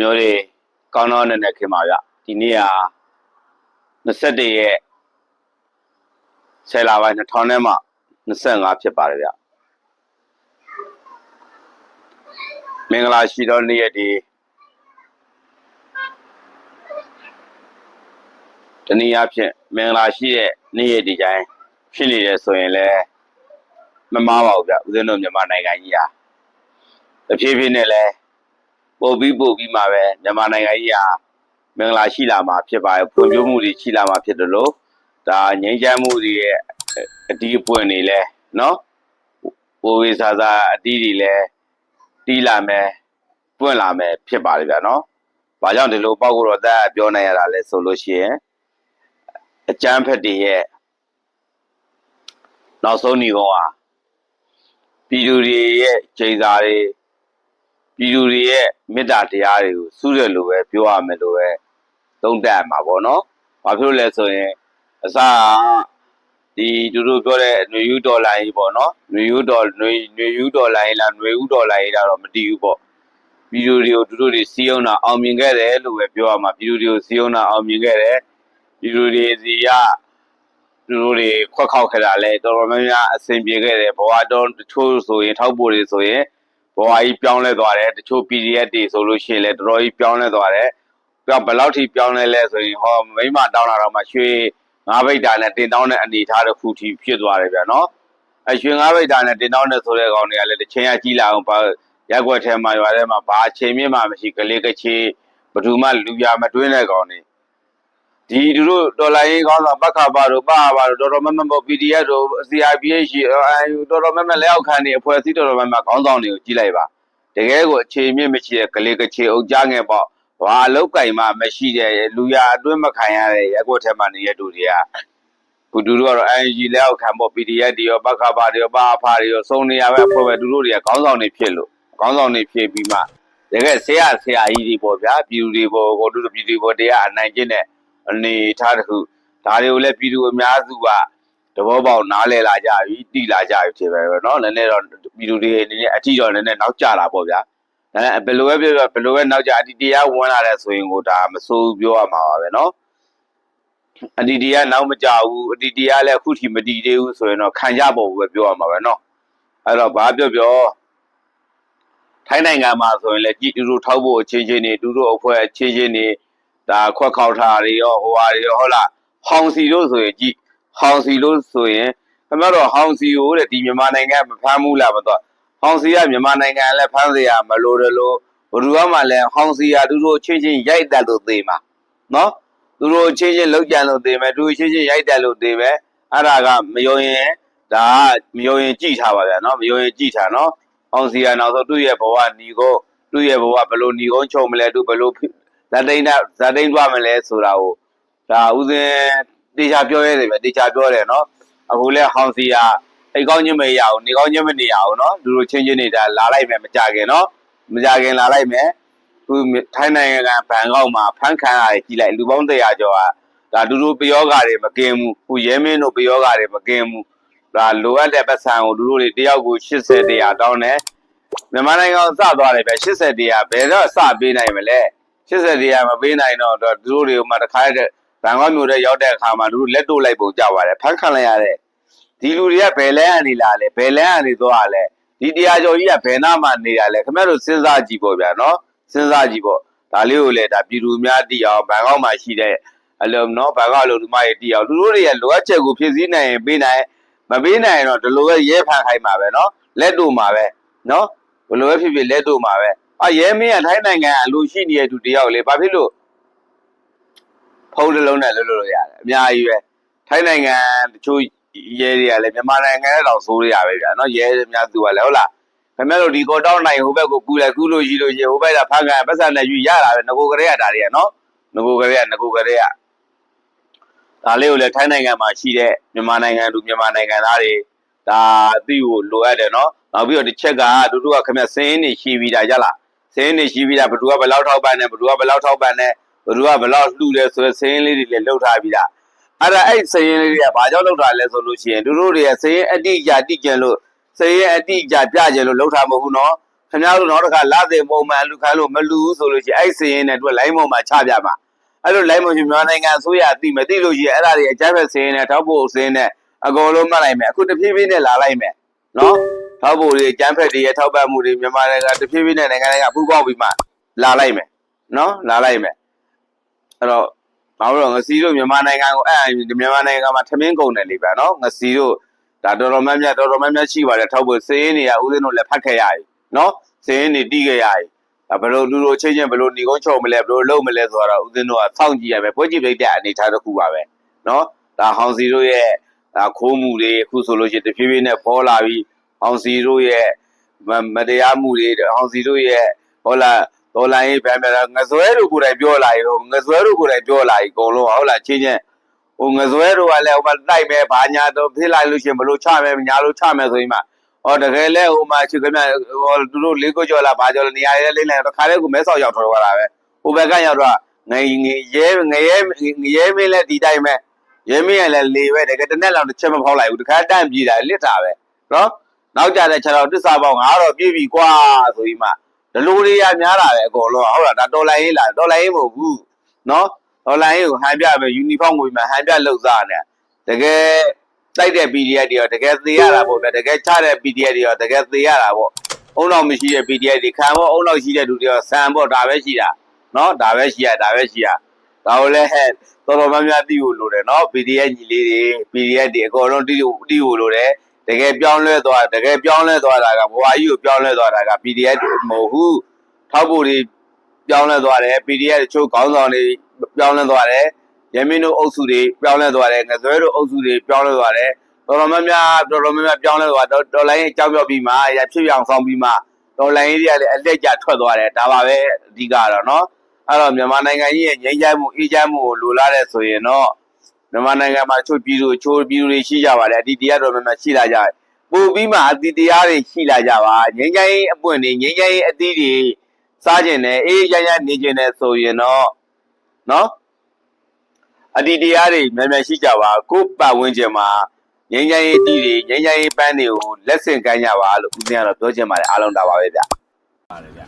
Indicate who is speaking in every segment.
Speaker 1: မျိုးတွေကောင်းတော့နေနေခင်ပါဗျဒီနေ့က21ရက်ဆယ်လပိုင်း2000နဲ့မှ25ဖြစ်ပါတယ်ဗျမင်္ဂလာရှိသောနေ့ရက်ဒီတနည်းအားဖြင့်မင်္ဂလာရှိတဲ့နေ့ရက်ဒီတိုင်းဖြစ်နေတယ်ဆိုရင်လည်းမမှားပါဘူးဗျဦးဇင်းတို့မြန်မာနိုင်ငံကြီးဟာတဖြည်းဖြည်းနဲ့လည်း ပို့ပြီးပို့ပြီးမှပဲမြန်မာနိုင်ငံကြီးဟာမင်္ဂလာရှိလာမှာဖြစ်ပါတယ်ဖွံ့ဖြိုးမှုတွေရှိလာမှာဖြစ်တယ်လို့ဒါငြိမ်းချမ်းမှုတွေရဲ့အတီးအပွင့်တွေလဲနော်ပိုဝေစာစာအတီးတွေလဲတီးလာမယ်ပွင့်လာမယ်ဖြစ်ပါတယ်ဗျာနော်။ဘာကြောင့်ဒီလိုပေါက်ကိုတော့တက်ပြောနိုင်ရတာလဲဆိုလို့ရှိရင်အကျန်းဖက်တွေရဲ့နောက်ဆုံးညီကောင်ဟာပြည်သူတွေရဲ့ချိန်စာတွေ ပြည်သူတွေရဲ့မေတ္တာတရားတွေကိုစုတယ်လို့ပဲပြောရမယ်လို့ပဲသုံးသပ်ရမှာပေါ့နော်။ဘာဖြစ်လို့လဲဆိုရင်အစကဒီသူတို့ပြောတဲ့ຫນွေယူဒေါ်လာကြီးပေါ့နော်။ຫນွေယူဒေါ်ຫນွေຫນွေယူဒေါ်လာကြီးလားຫນွေဦးဒေါ်လာကြီးလားတော့မတည်ဘူးပေါ့။ပြည်သူတွေကိုသူတို့တွေစီးအောင်တာအောင်မြင်ခဲ့တယ်လို့ပဲပြောရမှာပြည်သူတွေကိုစီးအောင်တာအောင်မြင်ခဲ့တယ်။ပြည်သူတွေစီကသူတို့တွေခွက်ခောက်ခဲ့တာလဲတော်တော်များများအဆင်ပြေခဲ့တယ်ဘဝတော်တချို့ဆိုရင်ထောက်ပို့တွေဆိုရင် ဘဝကြီးပြောင်းလဲသွားတယ်တချို့ PDF တွေဆိုလို့ရှိရင်လည်းတော်တော်ကြီးပြောင်းလဲသွားတယ်ပြဘယ်လောက်ထိပြောင်းလဲလဲဆိုရင်ဟောမိမတောင်းလာတော့မှရွှေငါးဘိတ်တာနဲ့တင်တောင်းတဲ့အနေထားတစ်ခုထိဖြစ်သွားတယ်ဗျာနော်အဲရွှေငါးဘိတ်တာနဲ့တင်တောင်းတဲ့ဆိုတဲ့ကောင်တွေကလည်းတစ်ချိန်ကကြီးလာအောင်ဘာရက်ွက်ထဲမှာရွာထဲမှာဘာအချိန်မြင့်မှမရှိကလေးကချေဘယ်သူမှလူပြမတွင်းတဲ့ကောင်တွေ ဒီသူတို့ဒေါ်လာရင်းကောင်းဆောင်ပခါပါတို့ပါပါတို့တော်တော်မမပေါ့ PDF တို့ CRPH အဲတော်တော်မမလက်အောက်ခံနေအဖွဲ့အစည်းတော်တော်မမခေါင်းဆောင်တွေကိုကြီးလိုက်ပါတကယ်ကိုအခြေမြင့်မရှိတဲ့ကလေးကချေအုပ်ကြားငယ်ပေါ့ဘာအလောက်ကင်မှမရှိတဲ့လူရအတွင်းမခံရတဲ့ရက်ကွက်ထဲမှာနေတဲ့လူတွေကခုတူတို့ကတော့ NG လက်အောက်ခံပေါ့ PDF တွေရောဘခဘာတွေရောပါအဖာတွေရောစုံနေရပဲအဖွဲ့ပဲတူတို့တွေကခေါင်းဆောင်တွေဖြစ်လို့ခေါင်းဆောင်တွေဖြစ်ပြီးမှတကယ်ဆရာဆရာကြီးတွေပေါ့ဗျာပြည်သူတွေပေါ့ကိုတို့ပြည်သူတွေပေါ့တရားအနိုင်ကျင့်တဲ့ အနေထားတစ်ခုဒါတွေကိုလည်းပြည်သူအများစုက တဘောပေါက်နားလဲလာကြပြီတိလာကြပြီဖြစ်ပဲပဲเนาะနည်းနည်းတော့ပြည်သူတွေအနေနဲ့အထီတော့နည်းနည်းနောက်ကျလာပေါ့ဗျာဒါနဲ့ဘယ်လိုပဲပြောပြောဘယ်လိုပဲနောက်ကျအတီတရားဝင်လာတဲ့ဆိုရင်ကိုဒါမဆိုးပြောရမှာပါပဲเนาะအတီတရားနောက်မကြဘူးအတီတရားလည်းအခုထိမတည်သေးဘူးဆိုရင်တော့ခံကြဖို့ပဲပြောရမှာပဲเนาะအဲ့တော့ဘာပြောပြောထိုင်းနိုင်ငံမှာဆိုရင်လည်းကြည်တူတူထောက်ဖို့အချင်းချင်းနေတူတူအဖွဲအချင်းချင်းနေ ဒါခွက်ခေါက်ထားတွေရောဟိုဟာတွေရောဟုတ်လားဟောင်စီလို့ဆိုရင်ကြည့်ဟောင်စီလို့ဆိုရင်ခင်ဗျားတို့ဟောင်စီကိုတဲ့ဒီမြန်မာနိုင်ငံမဖမ်းဘူးလားမတော့ဟောင်စီကမြန်မာနိုင်ငံလည်းဖမ်းစရာမလိုတယ်လို့ဘယ်သူမှလည်းဟောင်စီကသူတို့ချင်းချင်းရိုက်တက်လို့သေမှာနော်သူတို့ချင်းချင်းလောက်ကြံလို့သေမယ်သူချင်းချင်းရိုက်တက်လို့သေမယ်အဲ့ဒါကမယုံရင်ဒါမယုံရင်ကြည်ထားပါဗျာနော်မယုံရင်ကြည်ထားနော်ဟောင်စီကနောက်ဆုံးသူ့ရဲ့ဘဝညီကိုသူ့ရဲ့ဘဝဘယ်လိုညီကုန်းချုပ်မလဲသူဘယ်လို ဇာတိန်ဇာတိန်သွားမလဲဆိုတာကိုဒါဥစဉ်တေချာပြောရတယ်ပဲတေချာပြောတယ်နော်အခုလဲဟောင်စီကအိတ်ကောင်းချင်းမရအောင်နေကောင်းချင်းမနေရအောင်နော်လူတို့ချင်းချင်းနေတာလာလိုက်မယ်မကြခင်နော်မကြခင်လာလိုက်မယ်ခုထိုင်းနိုင်ငံကဘန်ကောက်မှာဖမ်းခံရတယ်ကြီးလိုက်လူပေါင်း100ကျော်ဟာဒါလူတို့ပယောဂါတွေမကင်းဘူးခုရဲမင်းတို့ပယောဂါတွေမကင်းဘူးဒါလိုအပ်တဲ့ပတ်စံကိုလူတို့တွေတယောက်ကို80တရားတောင်းတယ်မြန်မာနိုင်ငံကိုစသွားတယ်ပဲ80တရားဘယ်တော့စပေးနိုင်မလဲ 80တရားမပေးနိုင်တော့သူတို့တွေကမှတခါတည်းဘန်ကောက်မြို့ထဲရောက်တဲ့အခါမှာသူတို့လက်တို့လိုက်ပုံကြပါတယ်ဖမ်းခံလိုက်ရတဲ့ဒီလူတွေကဘယ်လဲအနေလာလဲဘယ်လဲအနေသွားလဲဒီတရားကျော်ကြီးကဘယ်နာမှနေတာလဲခင်ဗျားတို့စဉ်းစားကြည့်ပေါ့ဗျာနော်စဉ်းစားကြည့်ပေါ့ဒါလေးကိုလည်းဒါပြည်သူများသိအောင်ဘန်ကောက်မှာရှိတဲ့အလုံးနော်ဘန်ကောက်လူမရဲ့သိအောင်သူတို့တွေကလိုအပ်ချက်ကိုဖြည့်ဆည်းနိုင်ရင်ပေးနိုင်မပေးနိုင်ရင်တော့ဒီလိုပဲရဲဖန်ခိုင်းမှာပဲနော်လက်တို့မှာပဲနော်ဘယ်လိုပဲဖြစ်ဖြစ်လက်တို့မှာပဲ အာရဲမင်းကထိုင်းနိုင်ငံအလိုရှိနေတဲ့သူတယောက်လေဘာဖြစ်လို့ဖုန်းတစ်လုံးနဲ့လွတ်လွတ်လို့ရတယ်အများကြီးပဲထိုင်းနိုင်ငံတချို့ရဲတွေကလည်းမြန်မာနိုင်ငံနဲ့တော့ဆိုးရပဲဗျာနော်ရဲအများစုကလည်းဟုတ်လားခင်ဗျားတို့ဒီကောတောင်းနိုင်ဟိုဘက်ကိုကူလိုက်ကူလို့ရှိလို့ရှိရင်ဟိုဘက်ကဖမ်းကန်ပတ်စံနဲ့ယူရတာပဲငကိုကလေးကဒါတွေကနော်ငကိုကလေးကငကိုကလေးကဒါလေးကိုလည်းထိုင်းနိုင်ငံမှာရှိတဲ့မြန်မာနိုင်ငံသူမြန်မာနိုင်ငံသားတွေဒါအသိကိုလိုအပ်တယ်နော်နောက်ပြီးတော့တစ်ချက်ကတူတူကခင်ဗျာစင်းနေရှိပြီးတာကြလား စင်းနေရှိပြီးတာဘသူကဘယ်လောက်ထောက်ပံ့နေဘသူကဘယ်လောက်ထောက်ပံ့နေဘသူကဘယ်လောက်လှူလဲဆိုတဲ့စင်းလေးတွေလည်းလှုပ်ထားပြီးတာအဲ့ဒါအဲ့စင်းလေးတွေကဘာကြောင့်လှုပ်ထားလဲဆိုလို့ရှိရင်တူတူတွေကစင်းအတိအကျတိကျန်လို့စင်းအတိအကျပြကျင်လို့လှုပ်ထားမဟုတ်ဘူးနော်ခင်ဗျားတို့နောက်တစ်ခါလာတဲ့ပုံမှန်လူခိုင်းလို့မလူဘူးဆိုလို့ရှိရင်အဲ့စရင်နဲ့သူကလိုင်းပေါ်မှာချပြမှာအဲ့လိုလိုင်းပေါ်ရှင်မြန်မာနိုင်ငံအစိုးရအသိမသိလို့ရှိရင်အဲ့ဒါတွေအကြမ်းဖက်စရင်နဲ့ထောက်ဖို့စရင်နဲ့အကုန်လုံးမှတ်လိုက်မယ်အခုတဖြည်းဖြည်းနဲ့လာလိုက်မယ်နော် ထောက်ဖို့တွေအကြမ်းဖက်တွေရဲ့ထောက်ပံ့မှုတွေမြန်မာနိုင်ငံတဖြည်းဖြည်းနဲ့နိုင်ငံနိုင်ငံပူးပေါင်းပြီးမှလာလိုက်မယ်နော်လာလိုက်မယ်အဲ့တော့ဘာလို့လဲငစီတို့မြန်မာနိုင်ငံကိုအဲ့မြန်မာနိုင်ငံမှာထမင်းကုန်တယ်လေဗျာနော်ငစီတို့ဒါတော်တော်များများတော်တော်များများရှိပါတယ်ထောက်ဖို့စရင်တွေကဦးဇင်းတို့လည်းဖတ်ခဲ့ရပြီနော်စရင်တွေတီးခဲ့ရပြီဒါဘယ်လိုလူလိုချင်းချင်းဘယ်လိုညီကုန်းချုံမလဲဘယ်လိုလုပ်မလဲဆိုတော့ဦးဇင်းတို့ကစောင့်ကြည့်ရမယ်ပွဲကြည့်ပြတဲ့အနေထားတစ်ခုပါပဲနော်ဒါဟောင်စီတို့ရဲ့ဒါခိုးမှုတွေအခုဆိုလို့ရှိရင်တဖြည်းဖြည်းနဲ့ပေါ်လာပြီး ဟောင်စီတို့ရဲ့မမတရားမှုတွေဟောင်စီတို့ရဲ့ဟောလာဒေါ်လာရေးဗန်ပြငစွဲတို့ကိုယ်တိုင်ပြောလာရောငစွဲတို့ကိုယ်တိုင်ပြောလာပြီအကုန်လုံးဟုတ်လားချင်းချင်းဟိုငစွဲတို့ကလည်းဟိုမှာတိုက်မယ်ဘာညာတော့ဖြစ်လိုက်လို့ရှိရင်ဘလို့ချမယ်ညာလို့ချမယ်ဆိုရင်မှဟောတကယ်လဲဟိုမှာချစ်ကမြဟိုသူတို့လေးကိုကြော်လာဘာကြော်လာနေရာလေးလိမ့်လိုက်တော့ခါလေးကိုမဲဆောက်ရောက်ထွက်သွားတာပဲဟိုဘက်ကရောက်တော့ငငရဲငရဲငရဲမင်းလည်းဒီတိုင်းပဲရဲမင်းကလည်းလေပဲတကယ်တစ်နေ့လောက်တစ်ချက်မဖောက်လိုက်ဘူးတခါတန့်ပြေးတာလစ်တာပဲနော် နောက်ကြတဲ့ခြေတော်တစ္ဆာပေါင်းငါတော့ပြေးပြီကွာဆိုပြီးမှဒလိုတွေရများတာပဲအကုန်လုံးဟုတ်လားဒါတော်လိုင်းရေးလားတော်လိုင်းရေးမဟုတ်ဘူးနော်တော်လိုင်းရေးကိုဟန်ပြပဲယူနီဖောင်းကိုမှဟန်ပြလှုပ်စားနေတကယ်တိုက်တဲ့ PDF တွေရောတကယ်သေရတာပေါ့ဗျတကယ်ချတဲ့ PDF တွေရောတကယ်သေရတာပေါ့အုံနောက်မရှိတဲ့ PDF တွေခံဖို့အုံနောက်ရှိတဲ့လူတွေရောဆန်ဖို့ဒါပဲရှိတာနော်ဒါပဲရှိရဒါပဲရှိရဒါကိုလည်းဟဲ့တော်တော်များများသိဖို့လိုတယ်နော် PDF ညီလေးတွေ PDF တွေအကုန်လုံးသိဖို့သိဖို့လိုတယ် တကယ်ပြောင်းလဲသွားတကယ်ပြောင်းလဲသွားတာကဘဝကြီးကိုပြောင်းလဲသွားတာက PDF မဟုတ်ဘူးထောက်ဖို့တွေပြောင်းလဲသွားတယ် PDF တချို့ခေါင်းဆောင်တွေပြောင်းလဲသွားတယ်ရမင်းတို့အုပ်စုတွေပြောင်းလဲသွားတယ်ငဇွဲတို့အုပ်စုတွေပြောင်းလဲသွားတယ်တော်တော်များများတော်တော်များများပြောင်းလဲသွားတော်လိုင်းရဲ့ကြောက်ပြော့ပြီးမှရဖြစ်ပြောင်ဆောင်ပြီးမှတော်လိုင်းကြီးတွေကလည်းအလက်ကျထွက်သွားတယ်ဒါပါပဲအဓိကတော့နော်အဲ့တော့မြန်မာနိုင်ငံကြီးရဲ့ငြိမ်းချမ်းမှုအေးချမ်းမှုကိုလိုလားတဲ့ဆိုရင်တော့ မြန်မာနိုင်ငံမှာချိုးပြည်သူချိုးပြည်သူတွေရှိကြပါတယ်အတီတရားတော်များများရှိလာကြတယ်ပို့ပြီးမှအတီတရားတွေရှိလာကြပါငင်းကြိုင်းအပွင့်တွေငင်းကြိုင်းအတီတွေစားကျင်တယ်အေးရရနေကျင်တယ်ဆိုရင်တော့နော်အတီတရားတွေများများရှိကြပါကို့ပတ်ဝန်းကျင်မှာငင်းကြိုင်းအတီတွေငင်းကြိုင်းပန်းတွေကိုလက်ဆင့်ကမ်းကြပါလို့ဦးဇင်းကတော့ပြောချင်ပါတယ်အားလုံးဒါပါပဲဗျ
Speaker 2: ပါတယ်ဗျ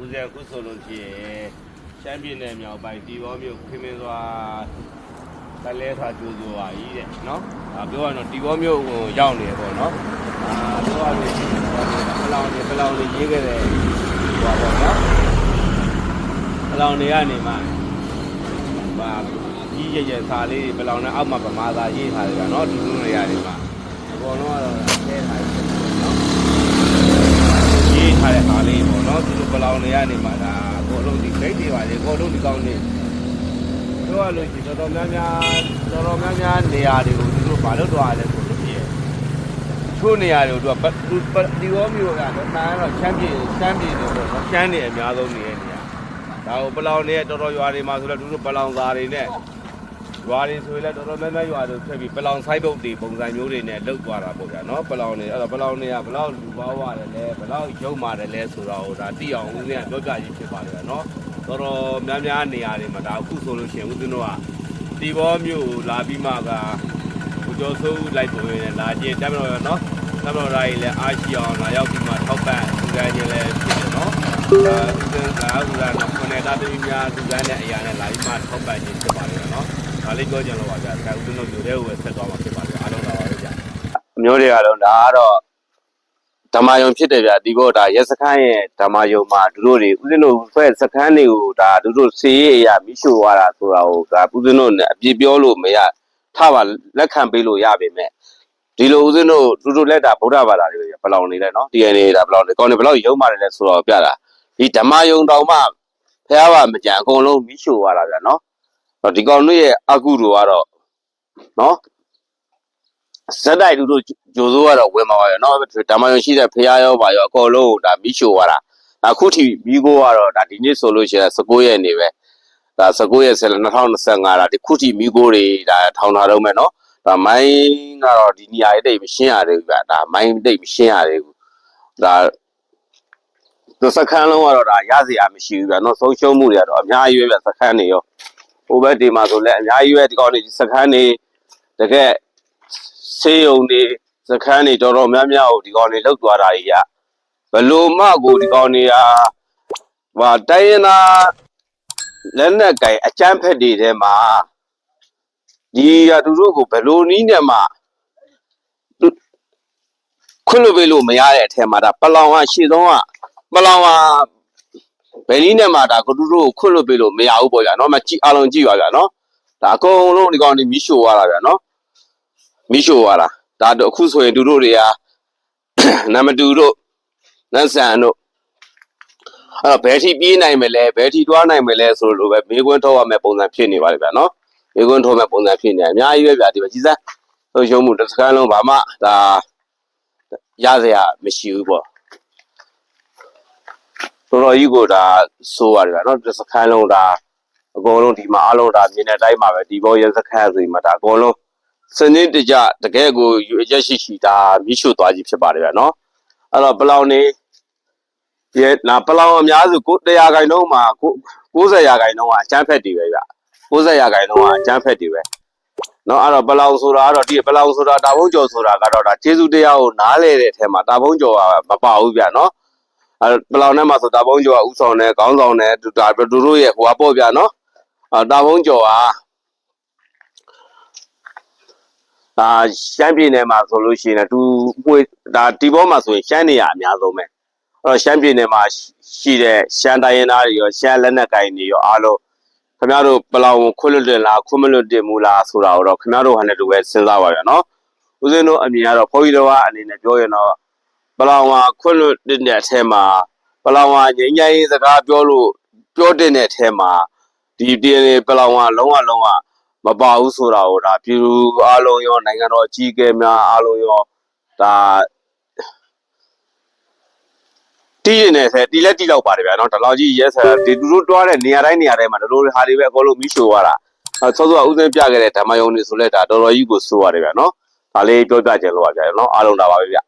Speaker 2: ဦးဇင်းအခုဆိုလို့ရှိရင်ချမ်းပြည်နယ်မြောက်ပိုင်းတီဘောမြို့ခင်မင်းစွာ တလဲထားကြိုးစိုးပါကြီးတဲ့နော်ဒါပြောရတော့ဒီဘောမြို့ကိုရောက်နေပေါ့နော်အာပြောရလို့ဘလောင်နေဘလောင်နေရေးခဲ့တဲ့ဟောပေါ့နော်ဘလောင်နေကနေမှဘာကြီးရရစာလေးဘလောင်နဲ့အောက်မှာဗမာသာရေးထားတယ်ဗျနော်ဒီလိုနေရာတွေမှာအကုန်လုံးကတော့ဆဲထားတယ်နော်ရေးထားတဲ့ဟာလေးပေါ့နော်သူတို့ဘလောင်တွေကနေမှဒါအကုန်လုံးဒီဒိတ်တွေပါလေအကုန်လုံးဒီကောင်းနေ ပြောရလို့ရှိရင်တော်တော်များများတော်တော်များများနေရာတွေကိုသူတို့မလုပ်တော့ရလဲဆိုလို့ရှိရင်ချို့နေရာတွေကိုသူကသူဒီကောမျိုးကတော့မှန်တော့ချမ်းပြေချမ်းပြေတယ်ပေါ့နော်ချမ်းနေအများဆုံးနေတဲ့နေရာဒါကိုဘလောင်တွေတော်တော်ရွာတွေမှာဆိုတော့သူတို့ဘလောင်သားတွေနဲ့ရွာတွေဆိုရင်လည်းတော်တော်များများရွာတွေဖြစ်ပြီးပလောင်ဆိုင်ဘုတ်တွေပုံစံမျိုးတွေနဲ့လောက်သွားတာပေါ့ဗျာနော်ပလောင်တွေအဲ့တော့ပလောင်တွေကဘလောက်လူပေါင်းရတယ်လဲဘလောက်ရုံမာတယ်လဲဆိုတော့ဒါတိအောင်ဦးဇင်းကပြောပြရေးဖြစ်ပါတယ်ဗျာနော် တော်တော်များများနေရာတွေမှာဒါအခုဆိုလို့ရှိရင်ဦးဇင်းတို့ကဒီဘောမျိုးလာပြီးမှကကိုကျော်စိုးလိုက်ပေါ်ရင်လာကျင်တက်မလို့နော်တက်မလို့ရာကြီးလည်းအားရှိအောင်လာရောက်ပြီးမှထောက်ပံ့သူကချင်းလည်းဖြစ်တယ်နော်အဲဦးဇင်းကဦးဇင်းကခொနဲ့တာသမီးများသူကနဲ့အရာနဲ့လာပြီးမှထောက်ပံ့ခြင်းဖြစ်ပါတယ်ဗျာနော်ဒါလေးပြောကြလို့ပါဗျာဆရာဦးတို့တို့တဲ့ဟိုပဲဆက်သွားမှာဖြစ်ပါဗျာအားလုံးပါပါပဲဗျာ
Speaker 1: အမျိုးတွေကတော့ဒါကတော့ ဓမ္မယုံဖြစ်တယ်ဗျဒီဘောဒါရက်စခန်းရဲ့ဓမ္မယုံမှာသူတို့တွေဦးဇင်းတို့ဖွဲ့စခန်းတွေကိုဒါသူတို့စေရေးအရာမိရှို့သွားတာဆိုတာကိုဒါဦးဇင်းတို့နဲ့အပြစ်ပြောလို့မရထပါလက်ခံပေးလို့ရပါမယ်ဒီလိုဦးဇင်းတို့သူတို့လက်တာဗုဒ္ဓဘာသာတွေဘယ်လောက်နေလဲနော် DNA ဒါဘယ်လောက်နေကောင်းနေဘယ်လောက်ယုံပါတယ်လဲဆိုတော့ပြတာဒီဓမ္မယုံတောင်မှဖះပါမကြံအကုန်လုံးမိရှို့သွားတာဗျနော်ဒီကောင်တို့ရဲ့အကုတို့ကတော့နော် ဇက်တိုက်လူတို့ဂျိုဆိုးကတော့ဝင်မှာပါရောနော်ဒါမှရောရှိတဲ့ဖရားရောပါရောအကုန်လုံးဒါမိရှို့သွားတာအခုထိမိကိုကတော့ဒါဒီနေ့ဆိုလို့ရှိရင်19ရက်နေပဲဒါ19ရက်ဆယ်2025ဒါဒီခုထိမိကိုတွေဒါထောင်ထားတော့မယ်နော်ဒါမိုင်းကတော့ဒီနေရာတိတ်မရှင်းရသေးဘူးဗျဒါမိုင်းတိတ်မရှင်းရသေးဘူးဒါသူစခန်းလုံးကတော့ဒါရစရာမရှိဘူးဗျနော်ဆုံးရှုံးမှုတွေကတော့အများကြီးပဲဗျစခန်းတွေရောဟိုဘက်ဒီမှာဆိုလည်းအများကြီးပဲဒီကောင်တွေစခန်းတွေတကယ် ဆေးရုံတွေစခန်းတွေတော်တော်များများကိုဒီကောင်တွေလောက်သွားတာကြီးကဘလို့မကိုဒီကောင်တွေကဟာတိုင်းရင်းသားလက်နက်ကင်အကြမ်းဖက်တွေထဲမှာဒီရသူတို့ကိုဘလို့နီးနဲ့မှခွင့်လို့ပေးလို့မရတဲ့အထက်မှာဒါပလောင်ဟာရှေ့ဆုံးကပလောင်ဟာဘယ်နည်းနဲ့မှဒါကတူတို့ကိုခွင့်လို့ပေးလို့မရဘူးပေါ့ဗျာနော်မကြည့်အလုံးကြည့်ပါဗျာနော်ဒါအကုန်လုံးဒီကောင်ဒီမီးရှို့သွားတာဗျာနော် မီးရှို့သွားတာဒါတော့အခုဆိုရင်သူတို့တွေကနမတူတို့နတ်ဆန်တို့အဲ့တော့ဘယ်ထိပြေးနိုင်မလဲဘယ်ထိတွားနိုင်မလဲဆိုလိုပဲမေးခွန်းထုတ်ရမယ့်ပုံစံဖြစ်နေပါလိမ့်ဗျာနော်မေးခွန်းထုတ်မယ့်ပုံစံဖြစ်နေတယ်အများကြီးပဲဗျာဒီမှာကြီးစမ်းဆုံးရှုံးမှုတစ်စကန်းလုံးဘာမှဒါရစရာမရှိဘူးပေါ့တော်တော်ကြီးကိုဒါဆိုရတယ်ဗျာနော်တစ်စကန်းလုံးဒါအကုန်လုံးဒီမှာအလုံးဒါမြင်တဲ့အတိုင်းပါပဲဒီဘောရဲစခန်းဆိုရင်မှာဒါအကုန်လုံး စနစ်တကျတကယ်ကိုယူအချက်ရှိရှိဒါမိရှုသွားကြီးဖြစ်ပါတယ်ဗျာနော်အဲ့တော့ပလောင်နေရဲ့နာပလောင်အများစုကို100ခိုင်နှုန်းမှာကို90ရာခိုင်နှုန်းကအကျန်းဖက်တွေပဲဗျ90ရာခိုင်နှုန်းကအကျန်းဖက်တွေပဲနော်အဲ့တော့ပလောင်ဆိုတာကတော့ဒီပလောင်ဆိုတာတာဘုံကျော်ဆိုတာကတော့ဒါကျေးဇူးတရားကိုနားလဲတဲ့အထက်မှာတာဘုံကျော်ကမပါဘူးဗျနော်အဲ့ပလောင်ထဲမှာဆိုတာဘုံကျော်ကဥဆောင်တယ်ခေါင်းဆောင်တယ်သူဒါသူတို့ရဲ့ဟိုကပေါ့ဗျနော်အာတာဘုံကျော်က အာရှမ်းပြည်နယ်မှာဆိုလို့ရှိရင်လည်းသူပွေဒါဒီဘောမှာဆိုရင်ရှမ်းနေရအများဆုံးပဲအဲ့တော့ရှမ်းပြည်နယ်မှာရှိတဲ့ရှမ်းတိုင်းရင်းသားတွေရောရှမ်းလက်နက်ကိုင်တွေရောအားလုံးခင်ဗျားတို့ပလောင်ကိုခွတ်လွတ်တယ်လားခွတ်မလွတ်တယ်မူလားဆိုတာကိုတော့ခင်ဗျားတို့ဟာနဲ့တူပဲစဉ်းစားပါဗျာနော်ဦးဇင်းတို့အမြင်ကတော့ဘုန်းကြီးတော်ကအနေနဲ့ပြောရင်တော့ပလောင်ကခွတ်လွတ်တဲ့အထဲမှာပလောင်ကငြိမ်းချမ်းရေးစကားပြောလို့ပြောတဲ့အထဲမှာဒီပြည်နယ်ပလောင်ကလုံးဝလုံးဝ မပါဘူးဆိုတာကိုဒါပြည်သူအားလုံးရောနိုင်ငံတော်အကြီးအကဲများအားလုံးရောဒါတီးနေတယ်တီးလက်တီးလောက်ပါတယ်ဗျာနော်ဒီလောက်ကြီးရဲဆရာဒီသူတို့တွားတဲ့နေရာတိုင်းနေရာတိုင်းမှာဒီလိုဟာတွေပဲအကုန်လုံးမီးရှို့သွားတာအဲဆောစောကဥစဉ်ပြခဲ့တဲ့ဓမ္မယုံတွေဆိုလဲဒါတော်တော်ကြီးကိုစိုးရတယ်ဗျာနော်ဒါလေးပြောပြချင်လို့ပါဗျာနော်အားလုံးဒါပါပဲဗျာ